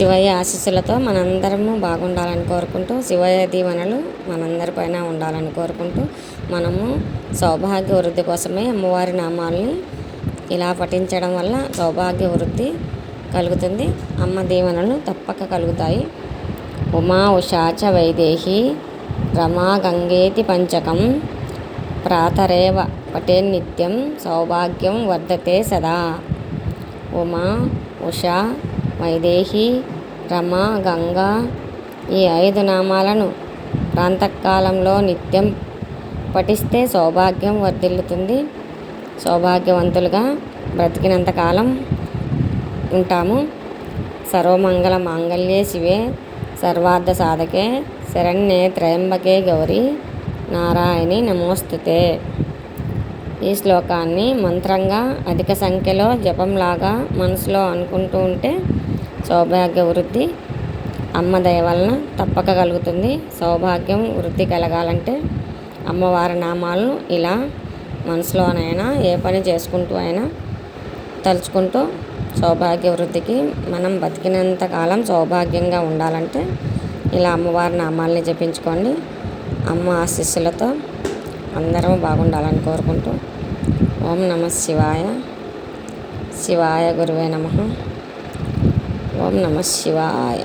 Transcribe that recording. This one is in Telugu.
శివయ్య ఆశీస్సులతో మనందరము బాగుండాలని కోరుకుంటూ శివయ్య దీవెనలు మనందరిపైన ఉండాలని కోరుకుంటూ మనము సౌభాగ్య వృద్ధి కోసమే అమ్మవారి నామాల్ని ఇలా పఠించడం వల్ల సౌభాగ్య వృద్ధి కలుగుతుంది. అమ్మ దీవెనలు తప్పక కలుగుతాయి. ఉమా ఉషాచ వైదేహి రమా గంగేతి పంచకం ప్రాతరేవ పటే నిత్యం సౌభాగ్యం వర్ధతే సదా. ఉమా ఉషా వైదేహి రమ గంగా ఈ ఐదు నామాలను ప్రాంతకాలంలో నిత్యం పఠిస్తే సౌభాగ్యం వర్ధిల్లుతుంది. సౌభాగ్యవంతులుగా బ్రతికినంతకాలం ఉంటాము. సర్వమంగళ మాంగళ్యే శివే సర్వార్థ సాధకే శరణ్యే త్రయంబకే గౌరీ నారాయణి నమోస్తుతే. ఈ శ్లోకాన్ని మంత్రంగా అధిక సంఖ్యలో జపంలాగా మనసులో అనుకుంటూ ఉంటే సౌభాగ్య వృద్ధి అమ్మ దయ వలన తప్పక కలుగుతుంది. సౌభాగ్యం వృద్ధి కలగాలంటే అమ్మవారి నామాలను ఇలా మనసులోనైనా ఏ పని చేసుకుంటూ అయినా తలుచుకుంటూ సౌభాగ్య వృద్ధికి మనం బతికినంత కాలం సౌభాగ్యంగా ఉండాలంటే ఇలా అమ్మవారి నామాల్ని జపించుకోండి. అమ్మ ఆశీస్సులతో అందరం బాగుండాలని కోరుకుంటూ. ఓం నమ శివాయ. శివాయ గురువే నమ. ఓం నమ శివాయ